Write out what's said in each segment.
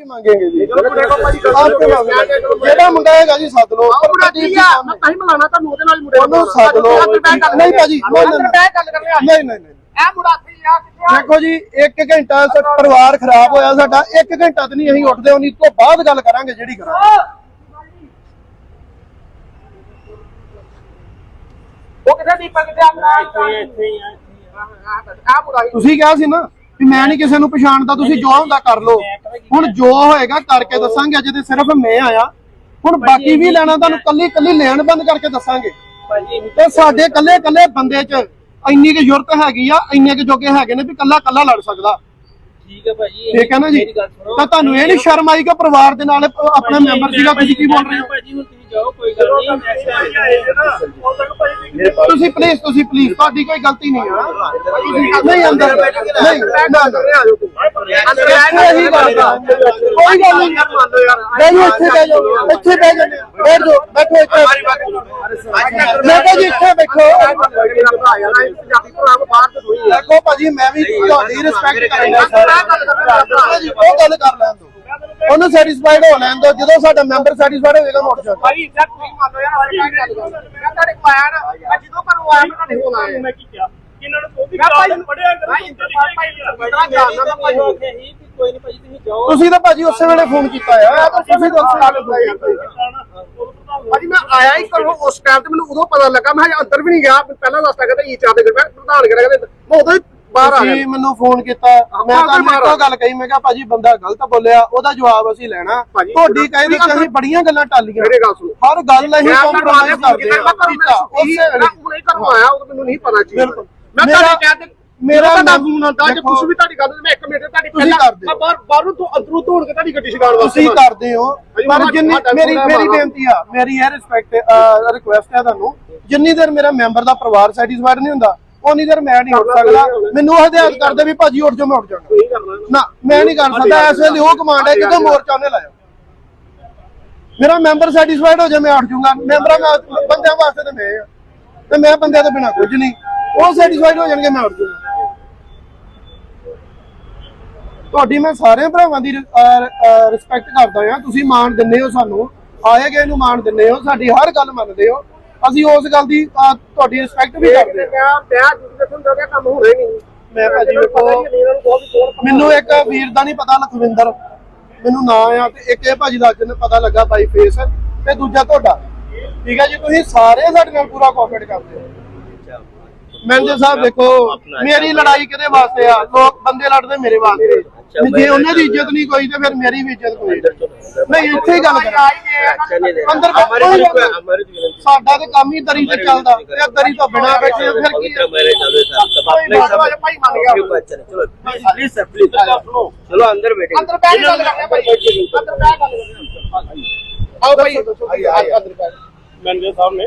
ਵੀ ਮੰਗेंगे ਜੀ। ਜਿਹੜਾ ਮੁੰਡਾ ਹੈਗਾ ਜੀ ਸੱਦ ਲਓ ਉਹ ਮੁੰਡਾ ਕੀ ਆ? ਮੈਂ ਤਾਂ ਹੀ ਮਿਲਾਣਾ ਤੁਹਾਨੂੰ ਉਹਦੇ ਨਾਲ ਹੀ ਮੁੰਡੇ ਉਹਨੂੰ ਸੱਦ ਲਓ ਨਹੀਂ ਭਾਜੀ ਨਹੀਂ ਨਹੀਂ ਨਹੀਂ ਨਹੀਂ ਨਹੀਂ। ਇਹ ਮੁੰਡਾ ਇੱਥੇ ਆ? ਕਿੱਥੇ ਆ? ਦੇਖੋ ਜੀ 1 ਘੰਟਾ ਪਰਿਵਾਰ ਖਰਾਬ ਹੋਇਆ ਸਾਡਾ 1 ਘੰਟਾ ਤੇ ਨਹੀਂ ਅਸੀਂ ਉੱਠਦੇ ਉਨੀ ਤੋਂ ਬਾਅਦ ਗੱਲ ਕਰਾਂਗੇ ਜਿਹੜੀ ਕਰਾਂਗੇ। ਉਹ ਕਿੱਥੇ ਦੀਪਕ ਕਿੱਥੇ ਆ? ਇੱਥੇ ਇੱਥੇ ਹੀ ਆ। ਆ ਮੁੰਡਾ ਹੀ ਤੁਸੀਂ ਕਿਹਾ ਸੀ ਨਾ ਵੀ ਮੈਂ ਨਹੀਂ ਕਿਸੇ ਨੂੰ ਪਛਾਣਦਾ ਤੁਸੀਂ ਜੋ ਹੁੰਦਾ ਕਰ ਲਓ। ਹੁਣ ਜੋ ਹੋਏਗਾ ਕਰਕੇ ਦੱਸਾਂਗੇ ਅਜੇ ਤੇ ਸਿਰਫ ਮੈਂ ਆਇਆ। ਹੁਣ ਬਾਕੀ ਵੀ ਲੈਣਾ ਤੁਹਾਨੂੰ ਕੱਲੀ ਕੱਲੀ ਲੈਣ ਬੰਦ ਕਰਕੇ ਦੱਸਾਂਗੇ। ਤੇ ਸਾਡੇ ਕੱਲੇ ਕੱਲੇ ਬੰਦੇ 'ਚ ਇੰਨੀ ਕੁ ਜ਼ਰੂਰਤ ਹੈਗੀ ਆ ਇੰਨੇ ਕੁ ਜੋਗੇ ਹੈਗੇ ਨੇ ਵੀ ਕੱਲਾ ਕੱਲਾ ਲੜ ਸਕਦਾ। ਠੀਕ ਹੈ ਭਾਜੀ ਠੀਕ ਹੈ ਨਾ ਜੀ? ਤਾਂ ਤੁਹਾਨੂੰ ਇਹ ਨਹੀਂ ਸ਼ਰਮ ਆਈ ਕਿ ਪਰਿਵਾਰ ਦੇ ਨਾਲ ਆਪਣਾ ਮੈਂਬਰ ਸੀਗਾ ਤੁਸੀਂ ਕੀ ਬੋਲ ਰਹੇ ਹੋ? ਜਾਓ ਕੋਈ ਗੱਲ ਨਹੀਂ। ਤੁਸੀਂ ਪਲੀਜ਼ ਤੁਸੀਂ ਪਲੀਜ਼ ਤੁਹਾਡੀ ਕੋਈ ਗਲਤੀ ਨਹੀਂ ਆ। ਤੁਸੀਂ ਨਹੀਂ ਅੰਦਰ। ਨਹੀਂ ਨਾ ਨਾ ਅੰਦਰ। ਇੱਥੇ ਇਹੀ ਗੱਲ ਆ। ਕੋਈ ਗੱਲ ਨਹੀਂ। ਬਹਿ ਜਾਓ ਇੱਥੇ ਬਹਿ ਜਾਓ ਇੱਥੇ ਬਹਿ ਜਾਓ। ਬੈਠ ਜਾਓ ਬੈਠੋ ਇੱਥੇ। ਮੈਂ ਕਿਹਾ ਜੀ ਇੱਥੇ ਬੈਠੋ। ਪੰਜਾਬੀ ਭਰਾ ਬਾਹਰ ਤੋਂ ਹੋਈ ਆ ਦੇਖੋ ਭਾਜੀ ਮੈਂ ਵੀ ਤੁਹਾਡੀ ਰਿਸਪੈਕਟ ਕਰਾਂਗਾ ਜੀ ਉਹ ਗੱਲ ਕਰ ਲੈਣ ਦਿਓ। ਉਹਨੂੰ ਸੈਟੀਸਫਾਈਡ ਹੋ ਲੈਣ ਦਿਓ ਜਦੋਂ ਸਾਡਾ ਮੈਂਬਰ ਸੈਟੀਸਫਾਈਡ ਹੋਵੇਗਾ ਮੋਟ ਜਾਊਗਾ ਭਾਈ ਇੱਜ਼ਤ ਤੁਸੀਂ ਮੰਨ ਲਓ ਯਾਰ ਮੈਂ ਕਰ ਤੁਹਾਡੇ ਆਇਆ ਨਾ ਮੈਂ ਜਦੋਂ ਘਰੋਂ ਆਇਆ ਮੈਂ ਤੁਹਾਡੇ ਕੋਲ ਆਇਆ। ਮੈਂ ਕੀ ਕਿਹਾ? ਇਹਨਾਂ ਨੂੰ ਕੋਈ ਭਾਈ ਗੱਲ ਪੜਿਆ ਕਰ ਭਾਈ ਭਾਈ ਭਾਈ ਮੈਂ ਭਾਈ ਕੋਈ ਨਹੀਂ ਭਾਜੀ ਤੁਸੀਂ ਜਾਓ। ਤੁਸੀਂ ਤਾਂ ਭਾਜੀ ਉਸੇ ਵੇਲੇ ਫੋਨ ਕੀਤਾ ਆ ਤੁਸੀਂ ਤਾਂ ਉਸੇ ਵੇਲੇ phone ਕੀਤਾ। ਭਾਜੀ ਮੈਂ ਆਇਆ ਹੀ ਘਰੋਂ ਉਸ ਟਾਈਮ ਤੇ ਮੈਨੂੰ ਉਦੋਂ ਪਤਾ ਲੱਗਾ ਮੈਂ ਅੰਦਰ ਵੀ ਨਹੀਂ ਗਿਆ। ਪਹਿਲਾਂ ਦੱਸਦਾ ਕਹਿੰਦਾ ਈ ਚਾਹ ਦੇ ਮੈਂ ਪ੍ਰਧਾਨ ਕਰਿਆ ਕਹਿੰਦੇ ਮੈਂ ਉਦੋਂ ਹੀ ਬਾਹਰ ਆ ਤੁਸੀਂ ਗਿਆ ਮੈਨੂੰ ਫੋਨ ਕੀਤਾ। ਮੈਂ ਤੁਹਾਨੂੰ ਬਾਹਰ ਇੱਕੋ ਗੱਲ ਕਹੀ ਮੈਂ ਕਿਹਾ ਭਾਜੀ ਬੰਦਾ ਗਲਤ ਬੋਲਿਆ ਉਹਦਾ ਜਵਾਬ ਅਸੀਂ ਲੈਣਾ। ਤੁਹਾਡੀ ਕਹਿੰਦੇ ਕਿ ਅਸੀਂ ਬੜੀਆਂ ਗੱਲਾਂ ਟਾਲੀਆਂ। ਮੇਰੇ ਗੱਲ ਸੁਣੋ। ਹਰ ਗੱਲ ਅਸੀਂ ਮੈਂ ਕੰਪਰੋਮਾਈਜ਼ ਕਰਦੇ ਹਾਂ। ਮੈਂ ਕੀਤਾ। ਉਸੇ ਵੇਲੇ ਹੁਣੇ ਘਰੋਂ ਆਇਆ ਉਦੋਂ ਮੈਨੂੰ ਨਹੀਂ ਪਤਾ ਸੀ ਬਿਲਕੁਲ। ਮੈਂ ਮੇਰਾ- ਤੁਹਾਡੇ ਕਹਿੰਦੇ ਮੇਰਾ ਮੇਰਾ ਤੁਹਾਡਾ ਨਾਮ- ਫੋਨ ਆਉਂਦਾ ਜੇ ਦੇਖੋ, ਕੁਝ ਵੀ ਤੁਹਾਡੀ ਗੱਲ ਮੈਂ ਇੱਕ ਮਿੰਟ ਤੁਹਾਡੀ ਤੁਸੀਂ ਕਰਦੇ ਹੋ। ਮੈਂ ਬਾਹਰ ਬਾਹਰੋਂ ਤੋਂ ਅੰਦਰੋਂ ਤੋੜ ਕੇ ਤੁਹਾਡੀ ਗੱਡੀ ਛਡਾਉਣ ਵਾਸਤੇ ਤੁਸੀਂ ਕਰਦੇ ਹੋ। ਭਾਜੀ, ਪਰ ਮੈਂ ਜਿੰਨੀ ਤੁਹਾਡਾ ਮੇਰੀ ਪੂਰਾ ਮੇਰੀ ਮਾਣਾ। ਬੇਨਤੀ ਆ ਮੇਰੀ ਇਹ ਰਿਸਪੈਕਟ ਰਿਕੁਐਸਟ ਹੈ ਤੁਹਾਨੂੰ। ਜਿੰਨੀ ਦੇਰ ਮੇਰਾ ਮੈਂਬਰ ਦਾ ਪਰਿਵਾਰ ਸੈਟੀਸਫਾਈਡ ਨਹੀਂ ਹੁੰਦਾ ਉਨੀ ਦੇਰ ਮੈਂ ਨਹੀਂ ਉੱਠ ਸਕਦਾ। ਮੈਨੂੰ ਉਹ ਹਦਾਇਤ ਕਰਦੇ ਵੀ ਭਾਜੀ ਉੱਠ ਜਾਓ ਮੈਂ ਉੱਠ ਜਾਣਾ ਨਾ। ਮੈਂ ਨਹੀਂ ਕਰ ਸਕਦਾ। ਇਸ ਵੇਲੇ ਉਹ ਕਮਾਂਡ ਹੈ ਜਦੋਂ ਮੋਰਚਾ ਉਹਨੇ ਲਾਇਆ। ਮੇਰਾ ਮੈਂਬਰ ਸੈਟੀਸਫਾਈਡ ਹੋ ਜਾ ਮੈਂ ਉੱਠ ਜਾਊਂਗਾ। ਮੈਂਬਰਾਂ ਬੰਦਿਆਂ ਵਾਸਤੇ ਤੇ ਮੈਂ ਆ। ਤੇ ਮੈਂ ਬੰਦਿਆਂ ਤੋਂ ਬਿਨਾ ਕੁਝ ਨਹੀਂ। ਉਹ ਸੈਟੀਸਫਾਈਡ ਹੋ ਜਾਣਗੇ ਮੈਂ ਉੱਠ ਜਾਊਂਗਾ। ਤੁਹਾਡੀ ਮੈਂ ਸਾਰੇ ਭਰਾਵਾਂ ਦੀ ਰਿਸਪੈਕਟ ਕਰਦਾ ਆ। ਤੁਸੀਂ ਮਾਣ ਦਿੰਦੇ ਹੋ ਸਾਨੂੰ। ਆਏ ਗਏ ਨੂੰ ਮਾਣ ਦਿੰਦੇ ਹੋ। ਸਾਡੀ ਹਰ ਗੱਲ ਮੰਨਦੇ ਹੋ। ਅਸੀਂ ਉਸ ਗੱਲ ਦੀ ਅਹ, ਤੁਹਾਡੀ ਰਿਸਪੈਕਟ ਵੀ ਕਰਦੇ ਹਾਂ। ਮੈਂ ਵਿਆਹ ਹੁੰਦਾ ਗਿਆ ਕੰਮ ਹੋਣਾ ਹੀ ਨਹੀਂ। ਮੈਂ ਭਾਜੀ ਵੇਖੋ ਇਹਨਾਂ ਨੂੰ ਬਹੁਤ ਕੋਲ ਮੈਨੂੰ ਇੱਕ ਵੀਰ ਦਾ ਨਹੀਂ ਪਤਾ ਲਖਵਿੰਦਰ। ਮੈਨੂੰ ਨਾਂ ਆ ਤੇ ਇੱਕ ਇਹ ਭਾਜੀ ਦਾ ਅੱਜ ਨੇ ਪਤਾ ਲੱਗਾ ਬਾਈ ਫੇਸ ਤੇ ਦੂਜਾ ਤੁਹਾਡਾ। ਠੀਕ ਹੈ ਜੀ ਤੁਸੀਂ ਸਾਰੇ ਸਾਡੇ ਨਾਲ ਪੂਰਾ ਕੋਆਪਰੇਟ ਕਰਦੇ ਹੋ। ਮੈਨੇਜਰ ਸਾਹਿਬ ਦੇਖੋ ਮੇਰੀ ਲੜਾਈ ਕਿਹਦੇ ਵਾਸਤੇ ਆ? ਲੋਕ ਬੰਦੇ ਲੜਦੇ ਮੇਰੇ ਵਾਸਤੇ। ਵੀ ਜੇ ਉਹਨਾਂ ਦੀ ਇੱਜ਼ਤ ਨਹੀਂ ਕੋਈ ਤੇ ਫਿਰ ਮੇਰੀ ਵੀ ਇੱਜ਼ਤ ਕੋਈ। ਨਹੀਂ ਇੱਥੇ ਗੱਲ ਕਰਾਂ। ਅੰਦਰ ਸਾਡਾ ਤੇ ਕੰਮ ਹੀ ਦਰੀ ਤੇ ਚੱਲਦਾ। ਤੇ ਦਰੀ ਤੋਂ ਬਿਨਾ ਬੈਠੇ ਫਿਰ ਕੀ ਸਾਹਿਬ ਨੇ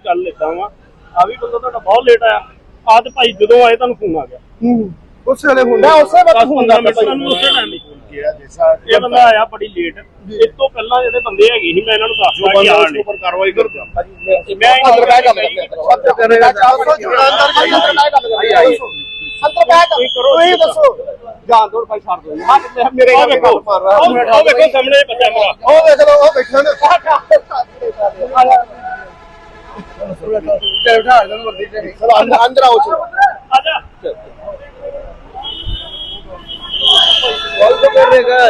ਗੱਲ ਲੈਦਾ ਆ ਵੀ ਬੰਦਾ ਤੁਹਾਡਾ ਬਹੁਤ ਲੇਟ ਆਇਆ। ਆ ਭਾਈ ਜਦੋਂ ਆਏ ਤੁਹਾਨੂੰ ਫੋਨ ਆ ਗਿਆ। ਉਸੇ ਵੇਲੇ ਹੁੰਦਾ। ਉਸੇ ਵਕਤ 10 ਹੁੰਦਾ 15 ਮਿੰਟ ਤੁਹਾਨੂੰ ਉਸੇ ਟਾਈਮ ਹੀ ਫੋਨ ਕੀਤਾ। ਇਹ ਬੰਦਾ ਆਇਆ ਬੜੀ ਲੇਟ ਇਸ ਤੋਂ ਪਹਿਲਾਂ ਜਿਹੜੇ ਬੰਦੇ ਹੈਗੇ ਸੀ ਮੈਂ ਇਹਨਾਂ ਨੂੰ ਦੱਸਦਾ ਕਿ ਆਣ ਉੱਪਰ ਕਾਰਵਾਈ ਕਰ ਮੈਂ ਅੰਦਰ ਬਹਿ ਕੇ ਗੱਲ ਕਰਦੇ ਸੱਤ ਕਰੇਗਾ 400 ਜੁੜਾ ਅੰਦਰ ਜੀ ਅੰਦਰ ਬਹਿ ਕੇ ਗੱਲ ਕਰਦੇ ਅੰਦਰ ਬਹਿ ਕੇ ਕਰੋ ਤੁਸੀਂ ਦੱਸੋ। ਜਾਨ ਦੋ ਭਾਈ ਛੱਡ ਦੋ ਹਾਂ ਮੇਰੇ ਉਹ ਵੇਖੋ ਉਹ ਉਹ ਵੇਖੋ ਸਾਹਮਣੇ ਬੱਚਾ ਮੇਰਾ ਉਹ ਦੇਖ ਲਓ ਉਹ ਬੈਠਾ ਨੇ ਤੇ ਬਿਠਾ ਦੇਣ ਵਰਦੀ ਤੇ ਨਹੀਂ ਚਲੋ। ਅੰਦਰ ਅੰਦਰ ਆਓ ਚਲੋ। ਆ ਜਾ 我这边那个。